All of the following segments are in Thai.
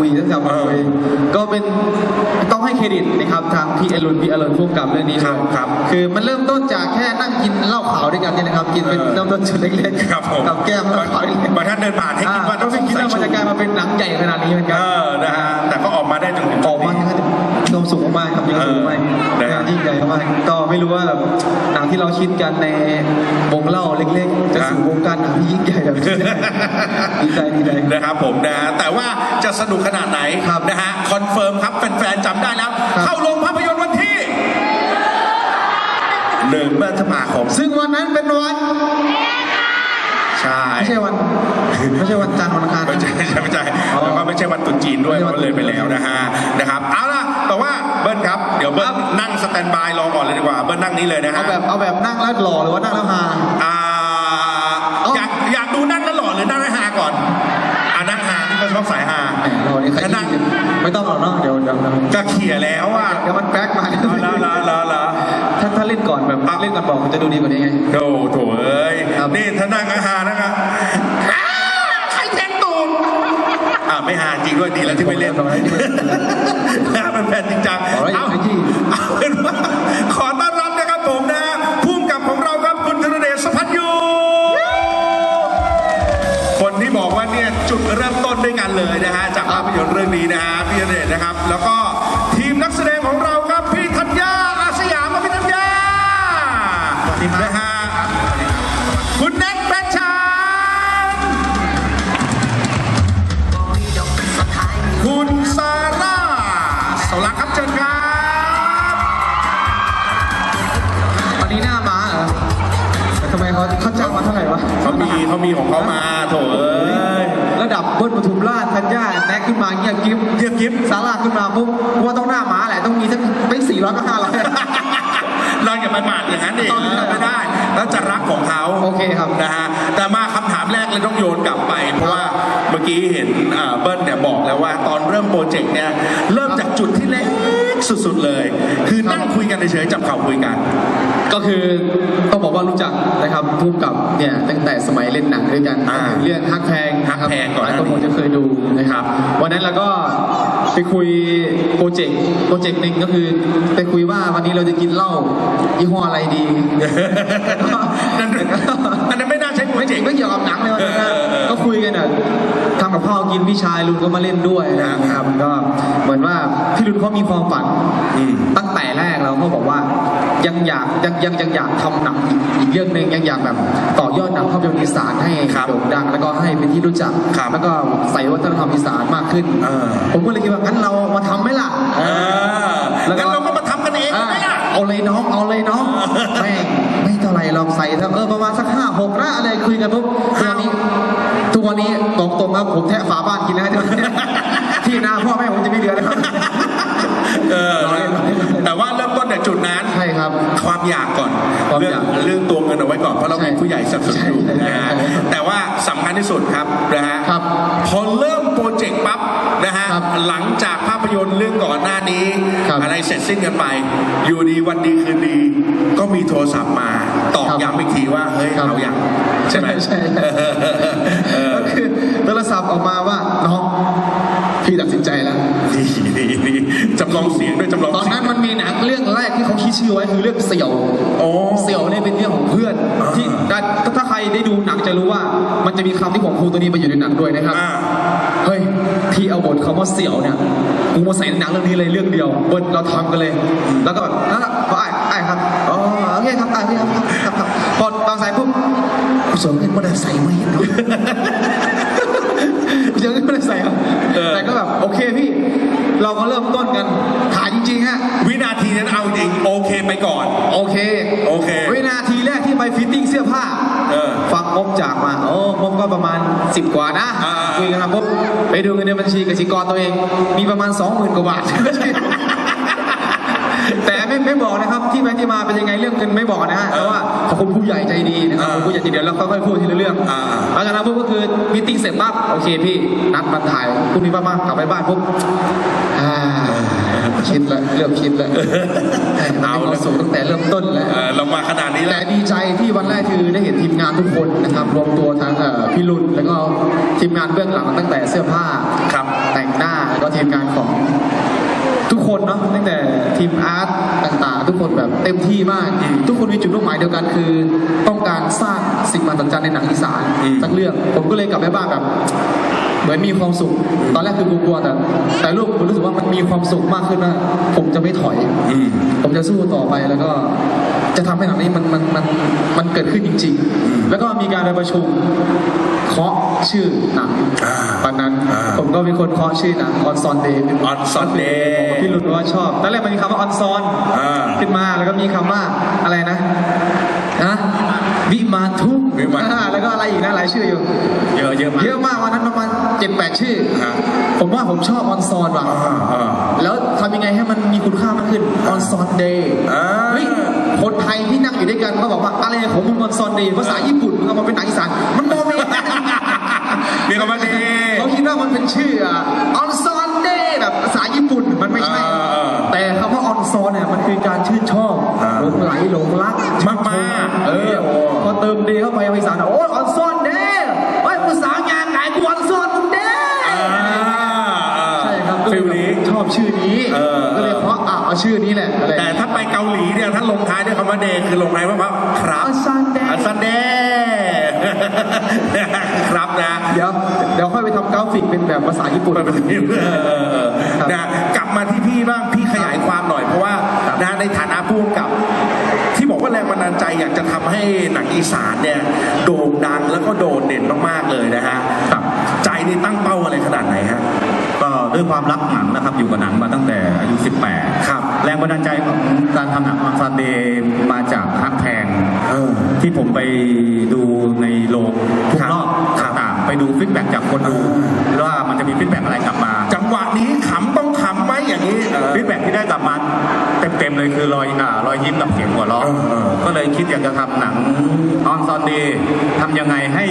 คุยตั้งแต่มาคุยก็เป็นต้องให้เครดิตนะครับทางพี่เอรุนพี่อรุณผู้กำกับเรื่องนี้ครับครับคือมันเริ่มต้นจากแค่นั่งกินเหล้าขาวด้วยกันเนี่ยนะครับกินเป็นเออเริ่มต้นจุดเล็กๆครับผมกับแก้มเหล้าขาวเล็กบางท่านเดินผ่านให้ๆคิดว่าก็ไม่คิดว่ามันจะกลายมาเป็นหนังใหญ่ขนาดนี้เหมือนเอกันอนะฮะแต่ก็ออกมาได้จนถึง ความสุขมากๆครับมีความสุขมากเออนะงานยิ่งใหญ่มากก็ไม่รู้ว่าแบบหนังที่เราคิดกันในวงเล่าเล็กๆ จะสู่วงการหนังที่ยิ่งใหญ่แบบนี้ดีใจดีใจ นะครับผมนะฮะแต่ว่าจะสนุกขนาดไหนครับนะฮะคอนเฟิร์มครับแฟนๆจำได้แล้ว ครับ เข้าโรงภาพยนตร์วันที่หนึ่งพฤษภาคมซึ่งวันนั้นเป็นวัน ใช่ ไม่ใช่วัน ไม่ใช่วันจันทร์วันอังคาร ไม่ใช่ไม่ใช่ไม่ใช่อ๋อแล้วก็ไม่ใช่วันตรุษจีนด้วยไม่ใช่เพวันราะเลยไปแล้วนะฮะนะครับเอาล่ะแต่ว่าเบิ้ลครับเดี๋ยวเบิ้ลนั่งสแตนบายรอก่อนเลยดีกว่าเบิ้ลนั่งนี้เลยนะฮะเอาแบบเอาแบบนั่งแล้วหล่อหรือว่านั่งแล้วฮาอ่าเอาอยากอยากดูนั่งแล้วหล่อหรือนั่งแล้วฮาก่อนอ่านั่งฮานี่ก็ชอบสายฮาหล่อนี่ใครถ้านั่งไม่ต้องหรอกเนาะเดี๋ยวเดี๋ยวเดี๋ยวก็เขี่ยแล้วอะเดี๋ยวมันแป๊กมาลาลาลาลาถ้าถ้าเล่นก่อนแบบเล่นก่อนบอกมันจะดูดีกว่านี้ไงโอ้โถเอ้ยครับนี่ถ้านั่งอาหารนะครับอ้าใครแทงตูดอ่า ไม่หาจริงด้วยดีแล้วที่ไม่เล่นบอกแล้วที่ไมนะเป็นแฟนจริงจังบอกแล้วอย่าเอาขยี้เอาเป็นว่าขอต้อนรับนะครับผมนะพุ่มกับของเราครับคุณธนเดชสัพัฒยูคนที่บอกว่าเนี่ยจุดเริ่มต้นด้วยกันเลยนะฮะจากภาพยนตร์เรื่องนี้นะฮะพี่ธนเดชนะครับ แล้วก็ทีมนักแสดงของเรา มีเขามีของเขามาโถเอ้ยระดับเบิ้ลปทุมราชธัญญาแน็กขึ้นมาเงียบกิ๊บเยียบกิ๊บสาราขึ้นมาปุ๊บกูว่าต้องหน้าม้าแหละต้องมีสักไม่สี่ร้อยก็ห้าร้อยเราอย่าไปหมาดอย่างนั้นดิเอาไม่ได้ไม่ได้ แล้วจะรักของเขาโอเคครับนะฮะแต่มาคำถามแรกเลยต้องโยนกลับไป เพราะว่าเมื่อกี้เห็นอ่าเบิ้ลเนี่ยบอกแล้วว่าตอนเริ่มโปรเจกต์เนี่ยเริ่มจากจุดที่เล็ก สุดๆเลย คือนั่งคุยกันเฉยๆจับเข่าคุยกัน ก็คือต้องบอกว่ารู้จักนะครับพุ่มกับเนี่ยตั้งแต่สมัยเล่นหนังด้วยกันอ่าเรื่องฮักแพงฮักแพงก่อนหหลายน้าคนนี้คงจะเคยดูนะครับ วันนั้นเราก็ไปคุยโปรเจกต์โปรเจกต์หนึ่งก็คือไปคุยว่าวันนี้เราจะกินเหล้ายี่ห้ออะไรดี นั่น เจ๋งไม่เกี่ยวกับหนังเลยวันนั้นะก็คุยกันอะทำกับข้าวกินพี่ชายลุงก็มาเล่นด้วยนะครับ ก็เหมือนว่าพี่ลุงเขามีความฝันตั้งแต่แรกเราก็บอกว่ายังอยากยังยังยังอยากทำหนังอีกเรื่องหนึ่งยังอยากแบบต่อยอดหนังภาพยนตร์อีสานให้ครับโด่งดัง แล้วก็ให้เป็นที่รู้จักแล้วก็ใส่วัฒนธรรมอีสานมากขึ้นผมก็เลยคิดว่างั้นเรามาทำไหมล่ะแล้วก็เราก็มาทำกันเองไหมล่ะเอาเลยน้องเอาเลยน้องแม่ง ลองใส่สักเออประมาณสักห้าหกนะอะไรคุยกันปุ๊บตัวนี้ทุกวันนี้บอกตรงครับผมแทะฝาบ้านกินแล้วที่ที่นาพ่อแม่ผมจะไม่เหลือนะครับเออรอเล่นรอเล่นแต่ว่าเริ่มต้นจากจุดนั้นใช่ครับ ความอยากก่อนความเรื่องอยากเรื่องตัวเงินเอาไว้ก่อนเพราะเราใช่มีผู้ใหญ่สนับสนุนอยู่ใช่ใช่นะฮะใช่แต่ว่าสำคัญที่สุดครับนะฮะครับพอเริ่ม โปรเจกต์ปั๊บนะฮะครับหลังจากภาพยนตร์เรื่องก่อนหน้านี้ ครับ อะไรเสร็จสิ้นกันไป อยู่ดีวันดีคืนดี ก็มีโทรศัพท์มาตอกครับย้ำอีกทีว่าเฮ้ยครับเอาอย่างใช่ไหมใช่ใช่ก็คือโทรศัพท์ออกมาว่าน้องพี่ตัดสินใจแล้วดีดีดีจำลองเสียงด้วยจำลองตอนเสียนั้งนมันมีหนังเรื่องแรกที่เขาคิดชื่อไว้คือเรื่องเสี่ยว โอ้ เสี่ยวเนี่ยเป็นเรื่องของเพื่อนอ่าที่ถ้าถ้าใค รได้ดูหนังจะรู้ว่า มันจะมีคำที่ของครูตัวนี้มาอยู่ในหนังด้วยนะครับ อ่า เฮ้ยพี่เอาบทคำว่าเสี่ยวเนี่ยกูมาใส่ในหนังเรื่องนี้เลยเรื่องเดียวเบิร์ดเราทำกันเลย แล้วก็แบบนั่นแหละพอไอ้ไอ้ครับอ๋อโอเคครับไอ้พี่ครับครับครับพอบางสายปุ๊บกูสวมเป็นมอเตอร์ไซค์ไม่เห็นเนาะยังไม่ได้ใส่ครับเออ แต่ก็แบบโอเคพี่ เราก็เริ่มต้นกันถ่ายจริงๆฮะ วินาทีนั้นเอาจริงโอเคไปก่อน โอเคโอเค วินาทีแรกที่ ไปฟิตติ้งเสื้อผ้าเออฟังงบจากมาโอ้งบก็ประมาณ 10 กว่านะอ่า คุยกันมาปุ๊บไปดูเงินในบัญชีกสิกรตัวเอง มีประมาณ 20,000กว่าบาท แต่ไม่ไม่บอกนะครับที่ไปที่มาเป็นยังไงเรื่องเงินไม่บอกนะฮะแต่ว่าขอบคุณผู้ใหญ่ใจดีนะครับขอบคุณผู้ใหญ่ใจดีเดี๋ยวเราค่อยๆพูดทีละเรื่องอ่า หลังจากนั้นปุ๊บก็คือมีตติ้งเสร็จปั๊บโอเคพี่นัดมาถ่ายพรุ่งนี้ป้ามากลับไปบ้านปุ๊บอ่าคิดแล้วเริ่มคิดแล้วเอาเรา สูงตั้งแต่เริ่มต้นแล้วเออเรามาขนาดนี้แล้แต่วดีใจที่วันแรกคือได้เห็นทีมงานทุกคนนะครับรวมตัวทั้งเอ่อพี่รุ่นแล้วก็ทีมงานเบื้องหลังตั้งแต่เสื้อผ้าครับแต่งหน้าแล้วก็ทีมงานของ ทุกคนเนาะตั้งแต่ทีมอาร์ตต่างๆ ทุกคนแบบเต็มที่มาก ทุกคนมีจุดมุ่งหมายเดียวกันคือ ต้องการสร้างสิ่งมหัศจรรย์ในหนังอีสานอืมสักเรื่อง ผมก็เลยกลับไปบ้านแบบเหมือนมีความสุข ตอนแรกคือกลัวๆแต่ แต่ลูกผมรู้สึกว่ามันมีความสุขมากขึ้นว่าผมจะไม่ถอยอืมผมจะสู้ต่อไปแล้วก็ จะทำให้หนังนี้มันมันมันมันเกิดขึ้นจริง ๆ แล้วก็มีการไปประชุมเคาะชื่อหนังอ่าวันนั้นอ่าผมก็เป็นคนเคาะชื่อหนังออนซอนเดย์ On Sunday พี่รุ่นว่าชอบตอนแรกมันมีคำว่าออนซอนอ่าขึ้นมาแล้วก็มีคำว่าอะไรนะนะวิมานทุ่ง วิมานอ่แล้วก็อะไรอีกนะหลายชื่ออยู่ เยอะเยอะมาก เยอะมากวันนั้นประมาณเจ็ดแปดชื่อ ฮะผมว่าผมชอบออนซอนว่ะ อ่าอ่าแล้วทำยังไงให้มันมีคุณค่ามากขึ้นออนซอนเดย์อ่า เฮ้ยคนไทยที่นั่งอยู่ด้วยกันก็บอกว่าอะไรของมึงออนซอนเดย์ภาษาญี่ปุ่นมึงเอามาเป็นหนังอีสานมันโมเมนต์ มีคำว่าดี เขาคิดว่ามันเป็นชื่อออนซอ ซอนเนี่ยมันคือการชื่นชอบอ่า หลงไหลหลงรักมากๆ เออโอ้พอเติมเดย์เข้าไปภาษาโอ้ยออนซอนเดย์โอ้ยภาษางานขายกูออนซอนมึงเดย์อ่าอ่าใช่ครับก็ฟิเลยลนี้ ชอบชื่อนี้เออ ก็เลยเพราะอะเอาชื่อนี้แหละอะไรแต่ถ้าไปเกาหลีเนี่ยถ้าลงท้ายด้วยคำว่าเดย์คือลงท้ายว่าครับอันซันเดย์อันซันเดย์ครับนะ เดี๋ยวเดี๋ยวค่อยไปทำกราฟิกเป็นแบบภาษาญี่ปุ่นเออนะกลับ มาที่พี่บ้างพี่ขยายความหน่อยเพราะว่านะในฐานะผู้กำกับ ที่บอกว่าแรงบันดาลใจอยากจะทำให้หนังอีสานเนี่ยโด่งดังแล้วก็โดดเด่นมากๆเลยนะฮะใจนี่ตั้งเป้าอะไรขนาดไหนฮะก็ด้วยความรักหนังนะครับอยู่กับหนังมาตั้งแต่อายุ 18 ครับ แรงบันดาลใจของการทำหนังออนซานเดย์มาจากฮักแพงเออที่ผมไปดูในโรงทุกครับรอบครับต่างๆไปดูฟีดแบ็กจากคนดูว่ามันจะมีฟีดแบ็กอะไรกลับมา จังหวะนี้ขำต้องขำ ฟีดแบ็กที่ได้กลับมาเต็มๆเลยคือรอยอ่ารอยยิ้มกับเสียงหัวเราะเออเออก็เลยคิดอยากจะทำหนังออนซอนเดย์ทำยังไงให้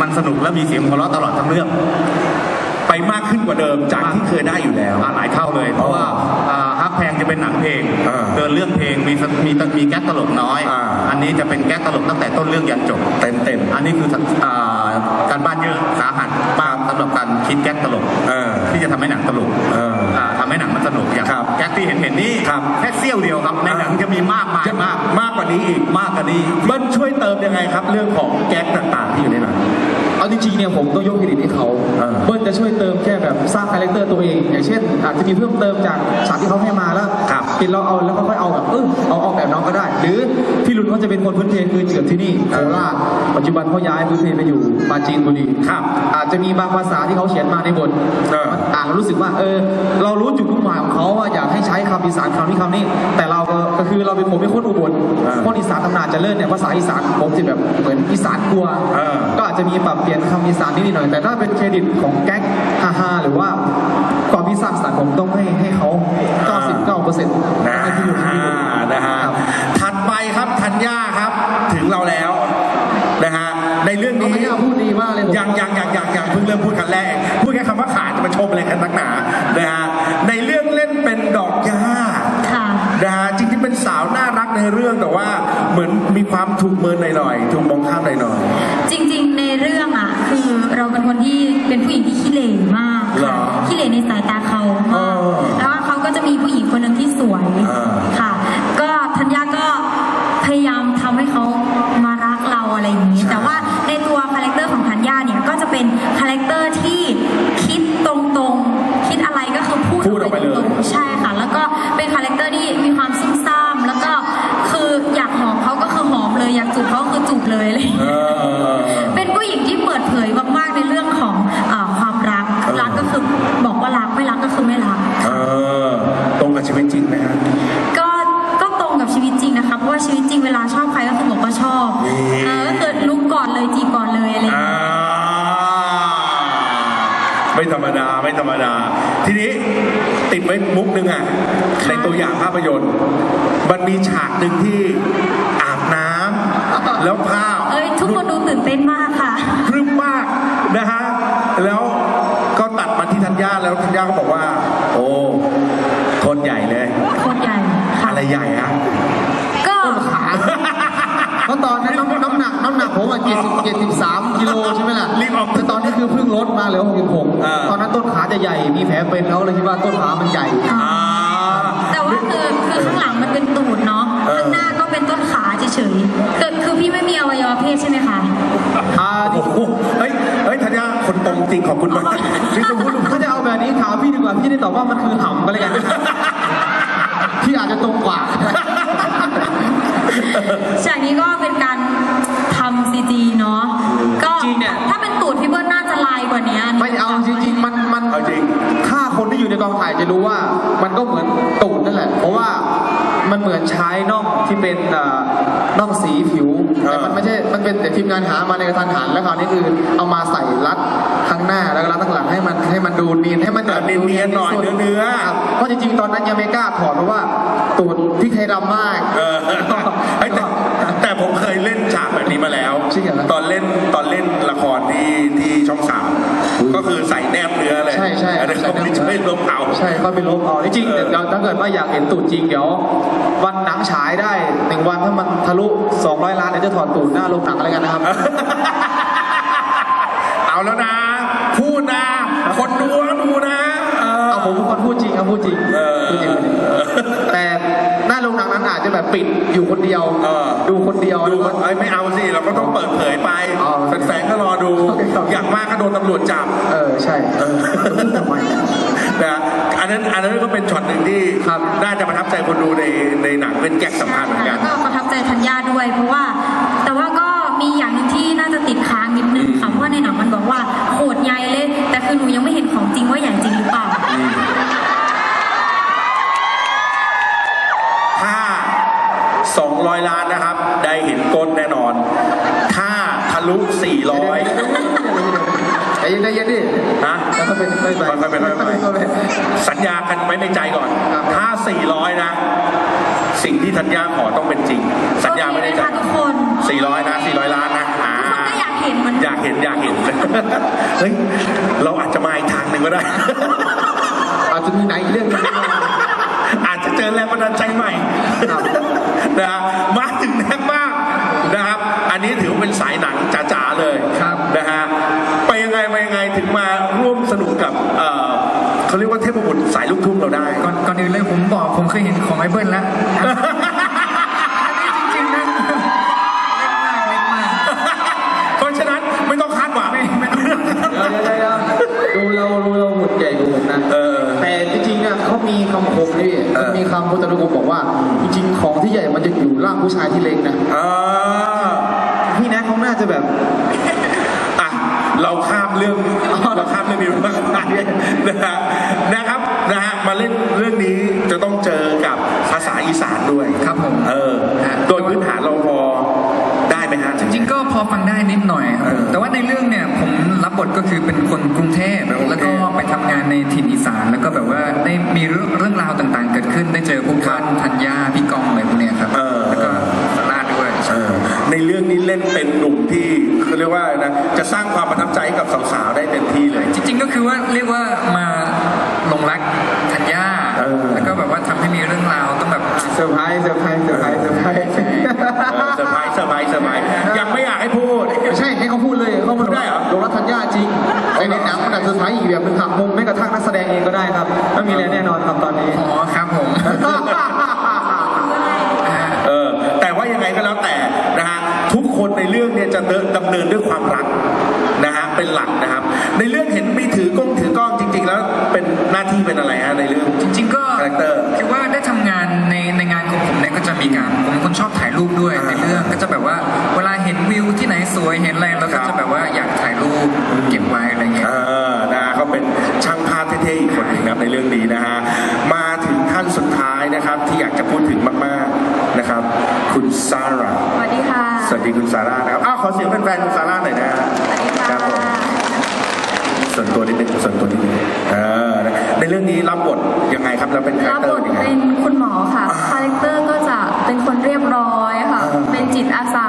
มันสนุกและมีเสียงหัวเราะตลอดทั้งเรื่องไปมากขึ้นกว่าเดิมจากที่เคยได้อยู่แล้วอ่าหลายเท่าเลย เพราะว่าอ่าฮักแพงจะเป็นหนังเพลงอ่าเดินเรื่องเพลงมีสมีมีแก๊กตลกน้อยอ่าอันนี้จะเป็นแก๊กตลกตั้งแต่ต้นเรื่องยันจบเต็มเต็มอันนี้คือ ยวเดียวครับ ในหนังจะมีมากมายจะมากมากกว่านี้อีกมากกว่านี้เบิ้ลช่วยเติมยังไงครับ เรื่องของแก๊กต่างๆที่อยู่ในหนังเอาจริงๆเนี่ยผมต้องยกเครดิตให้เขาเออเบิ้ลจะช่วยเติมแค่แบบสร้างคาแรคเตอร์ตัวเอง อย่างเช่น อาจจะมีเพิ่มเติมจากฉากที่เขาให้มาแล้วครับกินเราเอาแล้วก็ค่อยเอาแบบเออเอาออกแบบน้องก็ได้ หรือพี่ลุนเขาจะเป็นคนพื้นเพคือเกิดที่นี่โคราชปัจจุบันเขาย้ายพื้นเพไปอยู่ปราจีนบุรีครับ อาจจะมีบางภาษาที่เขาเขียนมาในบทเอออ่านแล้วรู้สึกว่าเออเรารู้จุดมุ่ง หมายของเขาว่าอยากให้ใช้คำอีสานคำนี้คำนี้ แต่เราก็ก็คือเราเป็นผมเป็นคนอุบลเออคนอีสานตำนานเจะเลิศเนี่ยภาษาอีสานผมจะแบบเหมือนอีสานกลัวเออก็อาจจะมีปรับเปลี่ยนคำอีสานนิดๆหน่อย แต่ถ้าเป็นเครดิตของแก๊กฮ่าฮาหรือว่าความพิสร้างสรรค์ผมต้องให้ให้เขา 99เปอร์เซ็นต์นะให้ที่อยู่ที่อยู่นะฮะครับถัดไปครับธัญญาครับถึงเราแล้วนะฮะในเรื่องน้องนี้ไม่เอาพูดดีมากเลยผมยังยังยังยังยังเพิ่งเริ่มพูดกันแรก พูดแค่คำว่าขาจะมาชมอะไรกันนักหนานะฮะ ในเรื่องแต่ว่าเหมือนมีความถูกเมินหน่อยๆถูกมองข้ามหน่อยจริงๆ ในเรื่องอะ คือเราเป็นคนที่เป็นผู้หญิงที่ขี้เหร่มากเหรอค่ะขี้เหร่ในสายตาเขาเอมากอแล้วก็เขาก็จะมีผู้หญิงคนหนึ่งที่สวยเออค่ะ นึ่งอะในตัวอย่างภาพยนตร์ มันมีฉากหนึ่งที่อาบน้ำแล้วภาพเอ้ยทุกคนดูตื่นเต้นมากค่ะพรึ้มมากนะฮะแล้วก็ตัดมาที่ธัญญาแล้วธัญญาก็บอกว่า โอ้คนใหญ่เลยโคตรใหญ่ค่ะอะไรใหญ่ฮะก็ขาเขาตอนนั้นน้ำน้ำ หนักน้ำหนักผมอะเจ็ดสิบเจ็ดสิบสามกิโลใช่ไหมล่ะรีบออก แต่ตอนนี้คือเพิ่งลดมาเหลือหกสิบหกอ่าตอนนั้นต้นขาจะใหญ่ มีแผลเป็นเขาเลยคิดว่าต้นขามันใหญ่ อ่า แต่ว่าคือคือข้างหลังมันเป็นตูดเนาะเออ ข้างหน้าก็เป็นต้นขาเฉยๆคือคือพี่ไม่มีอวัยวะเพศใช่ไหมคะ อ่าโอ้โหเฮ้ยเฮ้ยธัญญาคนตรงจริงขอบคุณมากพี่จะพูดถ้าจะเอาแบบนี้ถามพี่ดีกว่าพี่ได้ตอบว่ามันคือหำก็เลยกันพี่อาจจะตรงกว่าจากนี้ก็เป็นการ ทำซีจีเนาะก็จริงเนี่ย ถ้าเป็นตูดพี่เบิร์ดน่าจะลายกว่านี้ไม่เอาจริงๆมันมันเอาจริง ถ้าคนที่อยู่ในกองถ่ายจะรู้ว่ามันก็เหมือนตูดนั่นแหละ เพราะว่ามันเหมือนใช้น่องที่เป็นเอ่อน่องสีผิวเออแต่มันไม่ใช่มันเป็นแต่ทีมงานหามาในกระทันหันแล้วคราวนี้คือเอามาใส่รัดข้างหน้าแล้วก็รัดข้างหลังให้มันให้มันดูเนียนให้มันเออเนียนๆหน่อยที่สุดเนื้อๆ ครับเพราะจริงๆตอนนั้นยังไม่กล้าถอดเพราะว่าตูดพี่ไทยดำมาก เออเฮ้ยแต่ แบบนี้มาแล้วจริงเหรอตอนเล่นตอนเล่นละครที่ที่ช่องสามก็คือใส่แนบเนื้อเลยใช่ใช่อันนี้เขาไม่ช่วยลบเอาใช่ก็ไปลบเอาจริงๆเออเดี๋ยวถ้าเกิดว่าอยากเห็นตูดจริงเดี๋ยว วันหนังฉายได้หนึ่งวันถ้ามันทะลุ 200 ล้านเดี๋ยวจะถอดตูดหน้าโรงหนังอะไรกันนะครับ แบบปิดอยู่คนเดียว เออ ดูคนเดียวดูแล้วก็ เอ้ยไม่เอาสิเราก็ต้องเปิดเผยไปอ๋อแฟนๆก็รอดู โอเคครับ อย่างมากก็โดนตำรวจจับ เออใช่พูดทำไมนะอันนั้นอันนั้นก็เป็นช็อตหนึ่งที่ครับ น่าจะประทับใจคนดูในในหนังเป็นแก๊กสำคัญเหมือนกันแล้วก็ประทับใจธัญญาด้วย เพราะว่า แต่ว่าก็มีอย่างหนึ่งที่น่าจะติดค้างนิดนึงค่ะเพราะว่าในหนังมันบอกว่าโหดใหญ่เลย แต่คือหนูยังไม่เห็นของจริงว่าใหญ่จริง ลุ400ใจเย็นใจเย็นดิฮะแล้วก็เป็นไม่ไปค่อยๆไปค่อยๆไปสัญญากันไว้ในใจก่อน ถ้า 400 นะ สิ่งที่ธัญญาขอต้องเป็นจริง สัญญาไว้ในใจโอเคไหมคะทุกคน400 นะ 400 ล้านนะอ่าทุกคนก็อยากเห็นมือนอยากเห็นอยากเห็นเฮ้ยเราอาจจะมาอีกทางหนึ่งก็ได้ อาจจะมีไหนเรื่องนึงอาจจะเจอแรงบันดาลใจใหม่นะ เขาเรียกว่าเทพบุตรสายลูกทุ่งเราได้ก่อนก่อนอื่นเลยผมบอกผมเคยเห็นของไอ้เบิ้ลแล้วอันนี้จริงๆนะเล็กมากเล็กมากเพราะฉะนั้นไม่ต้องคาดหวังไม่ไม่ต้องเดี๋ยวเดี๋ยวเดี๋ยวดูเราดูเราหุ่นใหญ่กว่าผมนะเออ แต่จริงๆเนี่ยเขามีคำคมนี่เออ มีคำพุทธนุกรมบอกว่า จริงๆของที่ใหญ่มันจะอยู่ร่างผู้ชายที่เล็กนะ อ่า พี่แนทเขาน่าจะแบบอะ เราข้ามเรื่องเราข้ามเรื่องนี้ไปนะฮะนะครับนะฮะมาเล่นเรื่องนี้จะต้องเจอกับภาษาอีสานด้วยครับผมเออโดยพื้นฐานเราพอได้ไหมฮะจริงๆก็พอฟังได้นิดหน่อยครับเออแต่ว่าในเรื่องเนี่ยผมรับบทก็คือเป็นคนกรุงเทพเป็นคนกรุแล้วงเทก็พไปทำงานในถิ่นอีสานแล้วก็แบบว่าได้มีเรื่องเรื่องราวต่างๆ เกิดขึ้นได้เจอพวกท่านธัญญาพี่กองอะไรพวกเนี้ยครับเออ ในเรื่องนี้เล่นเป็นหนุ่มที่เขาเรียกว่าอะไรนะจะสร้างความประทับใจให้กับสาวๆได้เต็มที่เลย จริง ๆ ก็คือว่าเรียกว่ามาหลงรักธัญญาเออแล้วก็แบบว่าทำให้มีเรื่องราวต้องแบบเซอร์ไพรส์เซอร์ไพรส์เซอร์ไพรส์เซอร์ไพรส์เออเซอร์ไพรส์เซอร์ไพรส์เซอร์ไพรส์ยังไม่อยากให้พูดไม่ใช่ให้เขาพูดเลยเขาพูดได้เหรอโดนรัทัญญาจริงแต่ในหนังมันอาจจะเซอร์ไพรส์อีกแบบหนึ่งหักมุมไม่กระทั่งนักแสดงเองก็ได้ครับไม่มีอะไรแน่นอนครับตอนนี้อ๋อครับผมเออแต่ว่ายังไงก็แล้วแต่นะฮะทุก คนในเรื่องเนี่ยจะเดินดำเนินด้วยความรักนะฮะเป็นหลักนะครับ ในเรื่องเห็นมีถือกล้องถือกล้องจริง ๆ แล้วเป็นหน้าที่เป็นอะไรฮะในเรื่องจริง ๆ ก็คาแรคเตอร์คิดว่าได้ทำงานในในงานของผมเนี่ยก็จะมีการผมเป็นคนชอบถ่ายรูปด้วยอ่าในเรื่องก็จะแบบว่าเวลาเห็นวิวที่ไหนสวยเห็นอะไรเราครัก็บจะแบบว่าอยากถ่ายรูปเก็บไว้อะไรเงี้ยเออนะเขาเป็นช่างภาพเท่ๆอีกคนหนึ่งนะครับในเรื่องนี้นะฮะมาถึงท่าน สุดท้ายนะครับที่อยากจะพูดถึงมากๆนะครับ คุณซาร่าสวัสดีค่ะ สวัสดีคุณซาร่านะครับอ้าวขอเสียงแฟนๆคุณซาร่าหน่อยนะฮะสวัสดีคค่ะรับผมส่วนตัวนิดนึงส่วนตัวนิดนึงเออนะในเรื่องนี้รับบทยังไงครับแล้วเป็นคาแรรัคบเตอบร์ทยังไงเป็นคุณหมอค่ะคาแรคเตอร์ก็จะเป็นคนเรียบร้อยค่ะอ่าเป็นจิตอาสา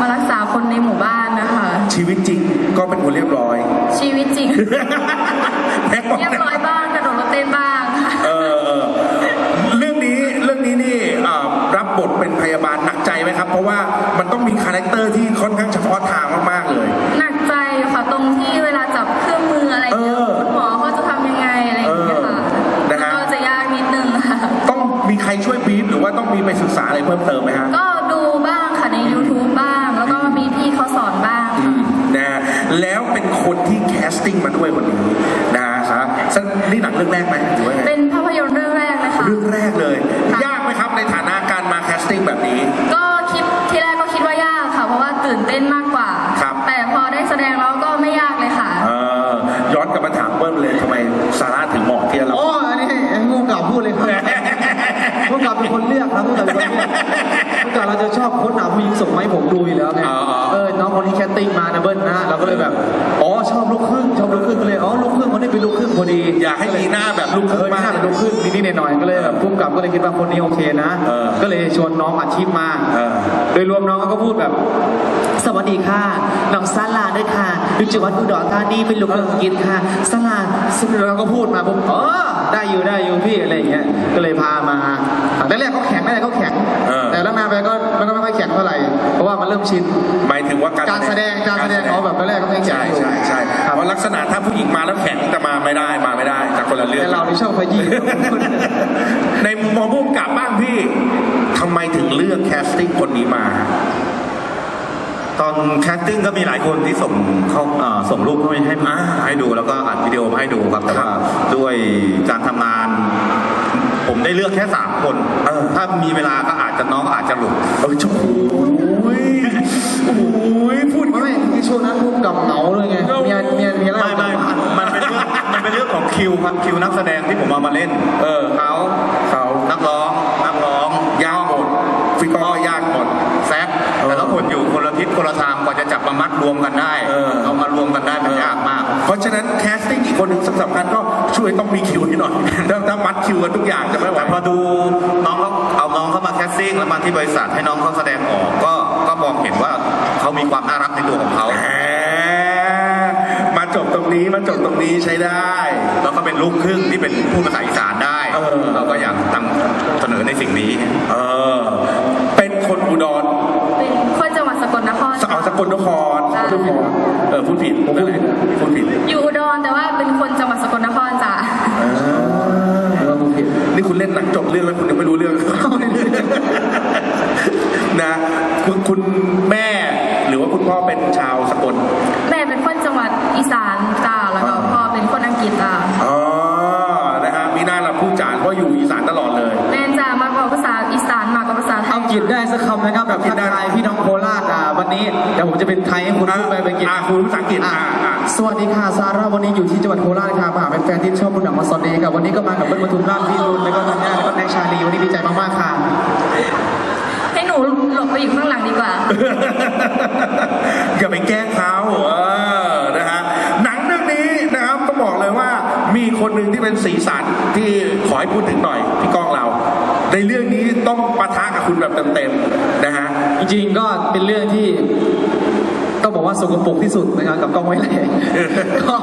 มารักษาคนในหมู่บ้านนะคะ ชีวิตจริงก็เป็นคนเรียบร้อย ชีวิตจริงแพ็คบอกเรียบร้อยบ้างกระโดดรถเต้นบ้างค่ะเออเออเรื่องนี้เรื่องนี้นี่อ่ารับบทเป็นพยาบาลหนักใจไหมครับ เพราะว่ามันต้องมีค ไปศึกษาอะไรเพิ่มเติมไหมฮะ ก็ดูบ้างค่ะใน YouTube บ้าง แล้วก็มีพี่เขาสอนบ้าง อืมนะแล้วเป็นคนที่แคสติ้งมาด้วยคนนี้นะครับซึ่งนี่หนังเรื่องแรกไหมหรือว่าไง เป็นภาพยนตร์เรื่องแรกเลยค่ะ เรื่องแรกเลย ค่ะ ยากไหมครับในฐานะการมาแคสติ้งแบบนี้ ก็คิดที่แรกก็คิดว่ายากค่ะ เพราะว่าตื่นเต้นมากกว่า ครับ แต่พอได้แสดงแล้วก็ไม่ยากเลยค่ะ เออย้อนกลับมาถามเบิ้ลเลยทำไมซาร่าถึงเหมาะที่จะเรา โอ้อันนี้ให้ผู้กำกับพูดเลยครับผู้กำกับเป็นคนเลือกครับผู้กำกับเป็นคนเลือก ผู้กำกับเราจะชอบค้นหาผู้หญิงส่งมาให้ผมดูอยู่แล้วไงอ๋ออ๋อ เออน้องคนนี้แคสติ้งมานะเบิ้ลนะเราก็เลยแบบอ๋อชอบลูกครึ่งชอบลูกครึ่งก็เลยอ๋อลูกครึ่งคนนี้เป็นลูกครึ่งพอดีอยากให้มีหน้าแบบลูกคเอรึ่องมาก หน้าเป็นลูกครึ่งนิดๆหน่อยๆก็เลยแบบผู้กำกับก็เลยคิดว่าคนนี้โอเคนะ เออ ก็เลยชวนน้องอาชีพมา เออ โดยรวมน้องก็พูดแบบ สวัสดีค่ะน้องซาลาด้วยค่ะอยู่จังหวัดอุดรธานีเป็นลูกครึ่งอังกฤษค่ะซาลาซึ่งเราก็พูดมาผมอ๋อได้อยู่ได้อยู่พี่อะไรอย่างเงี้ย ก็เลยพามาแต่แรกเขาแข็งแรกเขาแข็ง เออ แต่แล้วมาไปก็มันก็ไม่ค่อยแข็งเท่าไหร่ เพราะว่ามันเริ่มชิน หมายถึงว่าการการแสดงการแสดงเขาแบบตอนแรกก็ไม่แข็งใช่อยู่ใช่ใช่ครับเพราะลักษณะถ้าผู้หญิงมาแล้วแข็งแต่มาไม่ได้มาไม่ได้จากคนละเรื่องแต่เราที่ชอบขยี้ในมุมมองผู้กำกับบ้างพี่ทำไมถึงเลือกแคสติ้งคนนี้มาตอนแคสติ้งก็มีหลายคนที่ส่งเข้าเอ่อส่งรูปเข้ามาให้มาให้ดูแล้วก็อัดวิดีโอมาให้ดูครับแต่ว่าด้วยการทำงาน ผมได้เลือกแค่สามคนเออ ถ้ามีเวลาก็อาจจะน้องอาจจะหลุดเออโอ้ยโอ้ยพูดไม่ไม่คือช่วงนั้นพุ่มกับเหงาเลยไงเมียเมียเมียไล่ไม่ออกไม่จากบ้านมันเป็นเรื่องมันเป็นเรื่องของคิวครับคิวนักแสดงที่ผมเอามาเล่น เออเขาเขานักร้องนักร้องยากหมดฟิกก็ยากหมดแซกแต่ละคนอยู่คนละทิศคนละทางกว่า จะจับมามัดรวมกันได้เออ เอามารวมกันได้มันยากมาก เพราะฉะนั้นแคสติ้งอีกคนหนึ่งสำคัญก็ช่วยต้องมีคิวให้หน่อยถ้าถ้ามัดคิวกันทุกอย่างจะไม่ไหว แต่พอดูน้องเขาเอาน้องเขามาแคสติ้งแล้วมาที่บริษัทให้น้องเขาแสดงออกก็ก็มองเห็นว่าเขามีความน่ารักในตัวของเขา แหมมาจบตรงนี้มาจบตรงนี้ใช้ได้ แล้วก็เป็นลูกครึ่งที่เป็นพูดภาษาอีสานได้ เออ เราก็อยากนำเสนอในสิ่งนี้ เออ เป็นคนอุดร เป็นคนจังหวั ดสกลนครสเอาสกลนครค่ะพูดผิดเออพูดผิดนั่นแหละพูดผิดอยู่อุดรแต่ว่าเป็นคนจังหวัดสกลนครจ้ะเออผมผิดนี่คุณเล่นหนังจบเรื่องแล้วคุณยังไม่รู้เรื่องนะคุณคุณแม่หรือว่าคุณพ่อเป็นชาวสกลแม่เป็นคนจังหวัดอีสานจ้ะแล้วก็พ่อเป็นคนอังกฤษจ้ะอ๋อนะฮะมีหน้าเราพูดจานเพราะอยู่อีสานตลอดเลยแม่จ้ะมากกว่าภาษาอีสานมากกว่าภาษาไทอัยงกฤษได้สักคำนะครับแบบทักทายพี่น้องโคราชอะวั นนี้เดี๋ยวผมจะเป็นไทยให้คุณพูดไปเป็นอังกฤษ อะคุณภาษาอังกฤษอะอะอะสวัสดีค่ะซาร่าวันนี้อยู่ที่จังหวัดโคราชค่ะมาหาแฟนๆที่ชอบดูหนังมาสอนเดย์กับวันนี้ก็มากับเบิ้ลปทุมราชพี่รุนแล้วก็นันย่าแล้วก็แน็กชาลีวันนี้ดีใจมากๆค่ะ ให้หนูหลบไปอยู่ข้างหลังดีกว่า อย่าไปแกล้งเขาเออนะฮะหนังเรื่องนี้นะครับก็บอกเลยว่ามีคนหนึ่งที่เป็นสีสันที่ขอให้พูดถึงหน่อยพี่ก้องเรา ในเรื่องนี้ต้องปะทะกับคุณแบบเต็มๆนะฮะ จริงๆก็เป็นเรื่องที่ต้องบอกว่าสกปรกที่สุดนะครับกับกล้องไว้เลยก็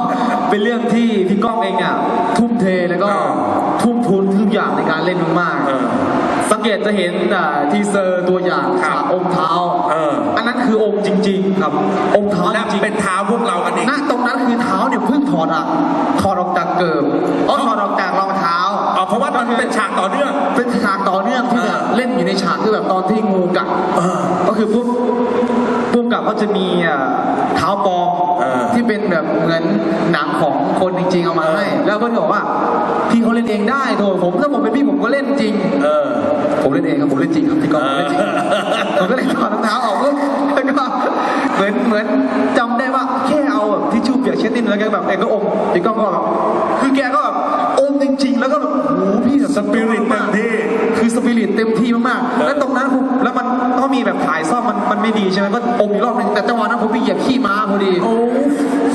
เป็นเรื่องที่พี่ก้องเองอะทุ่มเทแล้วก็อ่าทุ่มทุนทุกอย่างในการเล่นมากเออๆสังเกตจะเห็นอ่าทีเซอร์ตัวอย่างครับฉากอมเท้าเอออันนั้นคืออมจริง ๆ ครับอมเท้าและจริงเป็นเท้าพวกเรากันเองณตรงนั้นคือเท้าเนี่ยเพิ่งถอดอะถอดออกจากเกิบอ๋อถอดออก ราะว่ามันเป็นฉากต่อเนื่อง เป็นฉากต่อเนื่องที่แบบเล่นอยู่ในฉากคือแบบตอนที่งูกัดเออก็คือปุ๊บปุ๊บกับก็จะมีอะเท้าปลอมเออที่เป็นแบบเหมือนหนังของคนจริงๆเอามาให้ แล้วเพื่อนก็บอกว่าพี่เขาเล่นเองได้โถผมถ้าผมเป็นพี่ผมก็เล่นจริงเออผมเล่นเองครับผมเล่นจริงครับพี่กองผมเล่นจริงเออผมก็เลยถอดรองเท้าออกปุ๊บแล้วก็เหมือนเหมือนจำได้ว่าแค่เอาแบบทิชชู่เปียกเช็ดนิดแล้วแกแบบแกก็อมพี่กองก็แบบคือแกก็แบบอมจริง ๆ แล้วก็แบบโอ้โหพี่แบบ สปิริตเต็มที่ คือสปิริตเต็มที่มากๆ แล้วตรงนั้นผมแล้วมันก็มีแบบถ่ายซ่อมมันมันไม่ดีใช่ไหมก็อมอีกรอบหนึงแต่จังหวะนั้นผมไปเหยียบขี้ม้าพอดีโอ้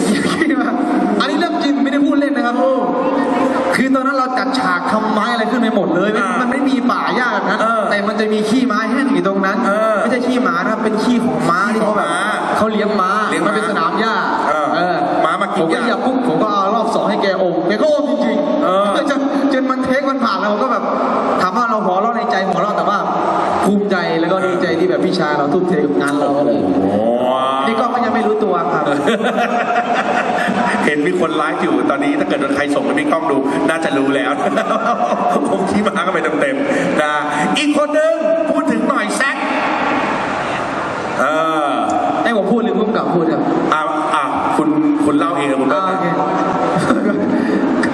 เหยียบขี้ม้าอันนี้เรื่องจริงไม่ได้พูดเล่นนะครับคือตอนนั้นเราจัดฉากทำไม้อะไรขึ้นไปหมดเลยไม่อ่ามัมันไม่มีป่าหญ้าแบบนั้นเออแต่มันจะมีขี้ม้าแห้งอยู่ตรงนั้นเออไม่ใช่ขี้หมานะครับเป็นขี้ของม้าที่เขาแบบขี้ของม้าเขาเลี้ยงม้าเลี้ยงมันเป็นม้าสนามหญ้าเออม้ามากิน ผมก็หญ้าเหยียบปุ๊บผมก็เอารอบสองให้แกอมแกก็อมจริงๆเออ จนจนมันเทคมันผ่านแล้วก็แบบถามว่าเราหัวเราะในใจหัวเราะแต่ว่าภูมิใจแล้วก็ดีใจที่แบบพี่ชายเราทุ่มเทกับงานเราเลยโอ้นี่ก็ยังไม่รู้ตัวครับ เห็นมีคนไลฟ์อยู่ตอนนี้ถ้าเกิดว่าใครส่งไปพี่ก้องดู น่าจะรู้แล้ว ผมที่มาก็ไปเต็มๆนะอีกคนหนึ่งพูดถึงหน่อยแซกเออให้ผมพูดหรือพุ่มกับพูดครับ อ่าอ่าคุณ คุณเล่าเองนะคุณอ่าเล่าโอเค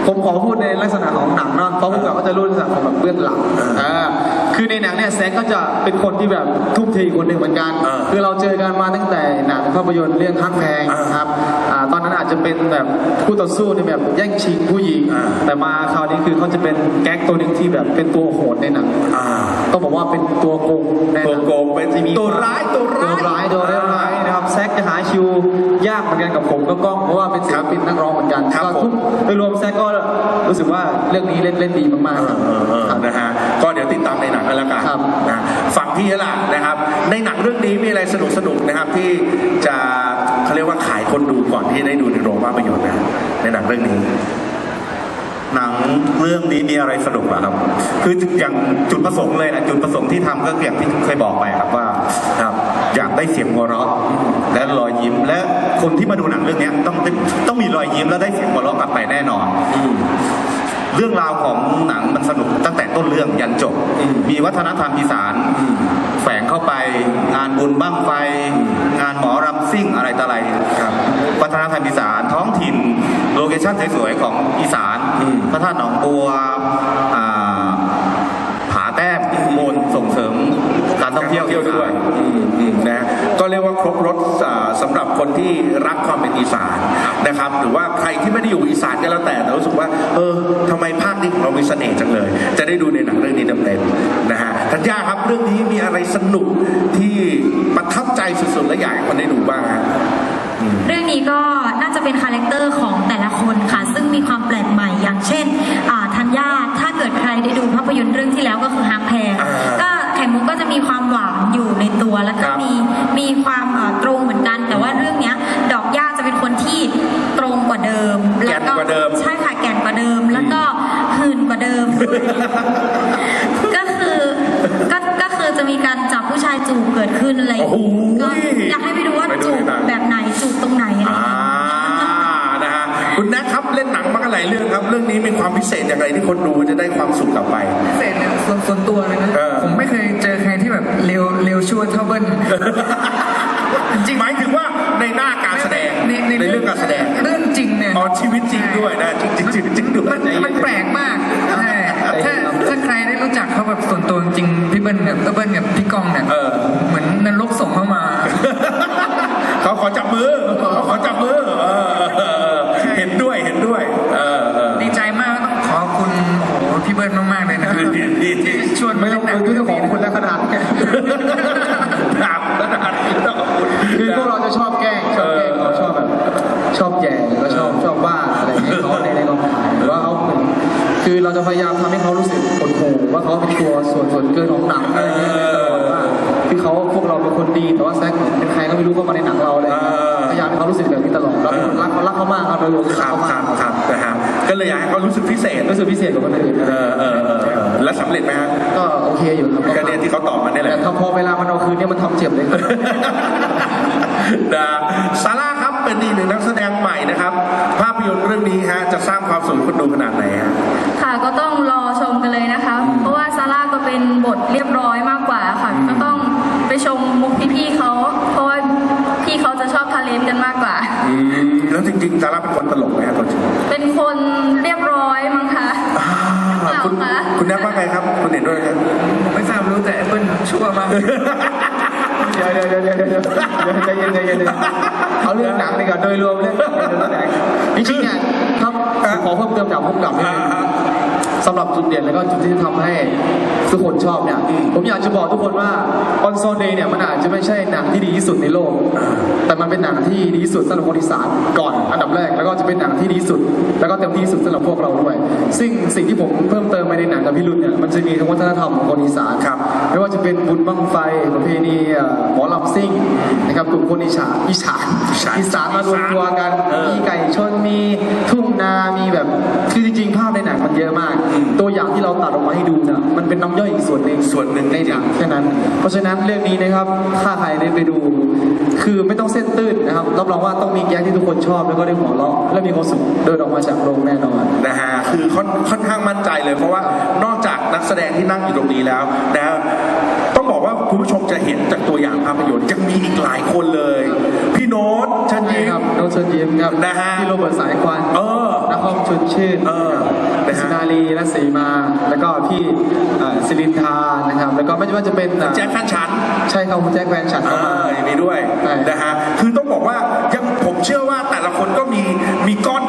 ผมขอพูดในลักษณะของหนังเนาะเพราะพุ่มกับก็จะรู้ลักษณะของแบบเบื้องหลังอ่าคือในหนังเนี่ยแซกก็จะเป็นคนที่แบบทุ่มเทคนหนึ่งเหมือนกันคือเราเจอกันมาตั้งแต่หนังภาพยนตร์เรื่องฮักแพงนะครับอ่า ตอนนั้นอาจจะเป็นแบบคู่ต่อสู้ในแบบแย่งชิงผู้หญิง แต่มาคราวนี้คือเขาจะเป็นแก๊กตัวหนึ่งที่แบบเป็นตัวโหดในหนังอ่าต้องบอกว่าเป็นตัวโกงในหตัวนังโกงเป็นจะมีตัวร้ายตัวตัวร้ายร้ายตัวร้ายนะครับแซกจะหาคิวยากเหมือนกันกับผมก็กล้องเพราะว่าเป็นศิลปินนักร้องเหมือนกันครับก็ผมทุกโดยรวมแซกก็รู้สึกว่าเรื่องนี้เล่นเล่นดีมากๆครับเออเออครับนะฮะก็เดี๋ยวติดตามในหนังกันแล้วกันครับนะฝั่งพี่ละนะครับ ในหนังเรื่องนี้มีอะไรสนุกสนุกๆนะครับที่จะเขาเรียกว่าขายคนดูก่อนที่ได้ดูในโรงภาพยนตร์นะในหนังเรื่องนี้ หนังเรื่องนี้มีอะไรสนุกอะครับ คืออย่างจุดประสงค์เลยนะจุดประสงค์ที่ทำก็อย่างที่เคยบอกไปครับว่าครับอยากได้เสียงหัวเราะและรอยยิ้ม และคนที่มาดูหนังเรื่องเนี้ยต้องต้องมีรอยยิ้มและได้เสียงหัวเราะกลับไปแน่นอนเรื่องราวของหนังมันสนุกตั้งแต่ต้นเรื่องยันจบ มีวัฒนธรรมอีสาน แฝงเข้าไป งานบุญบ้างไฟ งานหมอรำซิ่งอะไรต่ออะไรครับวัฒนธรรมอีสานท้องถิ่นโลเคชั่นสวยๆของอีสานพระธาตุหนองบัวอ่าผาแต้มมนส่งเสริมการท่องเที่ยวเที่ยวด้วยอีสานอืมอืมนะก็เรียกว่าครบรถ อ่าสำหรับคนที่รักความเป็นอีสานนะครับ หรือว่าใครที่ไม่ได้อยู่อีสานก็แล้วแต่แต่รู้สึกว่า เออทำไมภาคนี้ของเรามีเสน่ห์จังเลย จะได้ดูในหนังเรื่องนี้เต็มๆนะฮะทัญญาครับเรื่องนี้มีอะไรสนุกที่ประทับใจสุดๆและอยากให้คนได้ดูบ้างฮะเรื่องนี้ก็น่าจะเป็นคาแรคเตอร์ของแต่ละคนค่ะ ซึ่งมีความแปลกใหม่อย่างเช่นอ่าธัญญาถ้าเกิดใครได้ดูภาพยนตร์เรื่องที่แล้วก็คือฮักแพงอ่าก็ไข่มุกก็จะมีความหวานอยู่ในตัวแล้วก็ครับมีมีความเอ่อตรงเหมือนกัน แต่ว่าเรื่องเนี้ยดอกย่าจะเป็นคนที่ตรงกว่าเดิม แก่นกว่าเดิม ใช่ค่ะแก่นกว่าเดิม แล้วก็หื่นกว่าเดิม ก็คือก็ก็คือจะมีการจับผู้ชายจูบเกิดขึ้น อะไรอย่างโอ้โหงี้ก็อยากให้ไปดูว่าไปดูจูบในหนังแบบไหนจูบตรงไหนอะไรอย่างอ่าเงี้ย นะฮะคุณแนทครับเล่นหนังมากันหลายเรื่องครับ เรื่องนี้มีความพิเศษอย่างไรที่คนดูจะได้ความสุขกลับไป พิเศษเนี่ยส่วนส่วนตัวเลยนะเออ ผมไม่เคยเจอใครที่แบบเร็วเร็วชั่วเท่าเบิ้ลจริงหมายถึงว่าในหน้าการแสดงในเรื่องการแสดงเรื่องจริงเนี่ยอ๋อชีวิตจริงด้วยนะจริงจริงจริงจริงด้วยมันมันแปลกมากใช่ถ้าถ้าใค รได้รู้จักเขาแบบส่วนตัวจริงพี่เบิ้ลเนี่ยเบิ้ลกับพี่กองเนี่ยเออ เหมือนนรกส่งเข้ามา เขาขอจับมือเขาขอจับมือเออเออเออเห็นด้วยเห็นด้วย เออเออดีใจมากต้องขอบคุณโอ้โหพี่เบิ้ลมากๆเลยนะดีดีดีที่ชวนไม่มาต้เล่องนหนังไม่ต้องของคุณและขนาดครั พิเศษรู้สึกพิเศษกว่าคนอื่นเออเออเออเออแล้วสำเร็จไหมฮะก็โอเคอยู่ครับก็เนี่ยที่เขาตอบมาเนี่ยแหละแต่ถ้าพอเวลามันเอาคืนเนี่ยมันทำเจ็บเลย นะซาร่าครับเป็นอีกหนึ่งนักแสดงใหม่นะครับ ภาพยนตร์เรื่องนี้ฮะจะสร้างความสุขให้คนดูขนาดไหนฮะ ค่ะก็ต้องรอชมกันเลยนะคะ เพราะว่าซาร่าก็เป็นบทเรียบร้อยมากกว่าค่ะ ก็ต้องไปชมมุกพี่ๆเขา เพราะว่าพี่เขาจะชอบทาเลนต์กันมากกว่า อืมแล้วจริงๆซาร่าเป็นคนตลกไหมฮะตัวจริงเป็นคนเรียบร้อยมั้งคะเปล่าคุณคะคุณแนทว่าไงครับ คุณเห็นด้วยไหมครับผมไม่ทราบรู้แต่เบิ้ลชั่วมาก เดี๋ยวเดี๋ยวเดี๋ยวเดี๋ยวเดี๋ยวใจเย็นใจเย็นใจเย็นเอาเรื่องหนังดีกว่าโดยรวมเรื่องหนังเรื่องแสดงจริงๆเนี่ยครับขอเพิ่มเติมจากพุ่มกับนิดนึง สำหรับจุดเด่นแล้วก็จุดที่ทำให้ทุกคนชอบเนี่ยผมอยากจะบอกทุกคนว่า On s o n Day เนี่ยมันอาจจะไม่ใช่หนังที่ดีที่สุดในโลก แต่มันเป็นหนังที่ดีที่สุดสำหรับคนอีสานก่อนอันดับแรกแล้วก็จะเป็นหนังที่ดีที่สุด แล้วก็เต็มที่ที่สุดสำหรับพวกเราด้วย ซึ่งสิ่งที่ผมเพิ่มเติมไปในหนังกับพี่รุ่นเนี่ยมันจะมีทั้งวัฒนธรรมของคนอีสานครับไม่ว่าจะเป็นบุญบั้งไฟประเพณีเอ่อหมอลำซิ่งนะครับกลุ่มคนอีสานอีสานอีสานอีสานมารวมตัวกันเออมีไก่ชนมีทุ่งนามีแบบคือจริงๆภาพในหนังมันเยอะมากตัวอย่างที่เราตัดออกมาให้ดูเนี่ยมันเป็นน้ำย่อยอีกส่วนหนึ่งส่วนหนึ่งในหนังแค่นั้น เพราะฉะนั้นเรื่องนี้นะครับถ้าใครได้ไปดู คือไม่ต้องเส้นตื้นนะครับรับรองว่าต้องมีแก๊กที่ทุกคนชอบแล้วก็ได้หัวเราะและมีความสุขเดินออกมาจากโรงแน่นอนนะฮะคือค่อนค่อนข้างมั่นใจเลย เพราะว่านอกจากนักแสดงที่นั่งอยู่ตรงนี้แล้วนะต้องบอก ว่าคุณผู้ชมจะเห็นจากตัวอย่างภาพยนตร์ยังมีอีกหลายคนเลย พี่โน้ตเชิญใช่ยิ้ครับมโนตเชิญยิ้มครับนะฮะพี่โรเบิร์ตสายควันเออนักคอมชุนชื่นเออนะฮะสุนารีรัศมีมา แล้วก็พี่เอ่อสิรินทานะครับ แล้วก็ไม่ว่าจะเป็นเอ่อแจ็คแฟนฉัน ใช่ครับคุณแจ็คแฟนฉันเอเข้ามาออย่างนี้ด้วยใช่นะฮะคือต้องบอกว่ายังผมเชื่อว่าแต่ละคนก็มีมีก้อน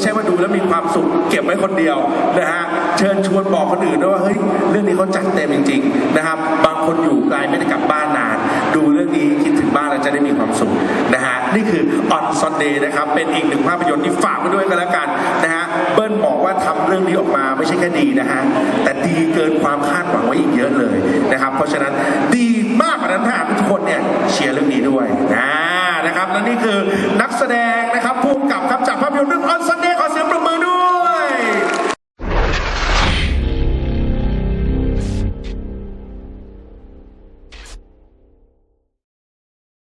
ใช่ว่าดูแล้วมีความสุขเก็บไว้คนเดียวนะฮะเชิญชวนบอกคนอื่นด้วยว่าเฮ้ยเรื่องนี้เขาจัดเต็มจริง ๆ นะครับ บางคนอยู่ไกลไม่ได้กลับบ้านนาน ดูเรื่องนี้คิดถึงบ้านแล้วจะได้มีความสุขนะฮะนี่คือ On Sunday นะครับเป็นอีกหนึ่งภาพยนตร์ที่ฝากไว้ด้วยกันแล้วกันนะฮะเบิ้ลบอกว่าทำเรื่องนี้ออกมาไม่ใช่แค่ดีนะฮะแต่ดีเกินความคาดหวังไว้อีกเยอะเลยนะครับเพราะฉะนั้นดีมากกว่านั้นถ้าทุกคนเนี่ยเชียร์เรื่องนี้ด้วยนะนะครับและนี่คือนักแสดงนะครับภูมิกับครับจากภาพยนตร์เรื่องออนซ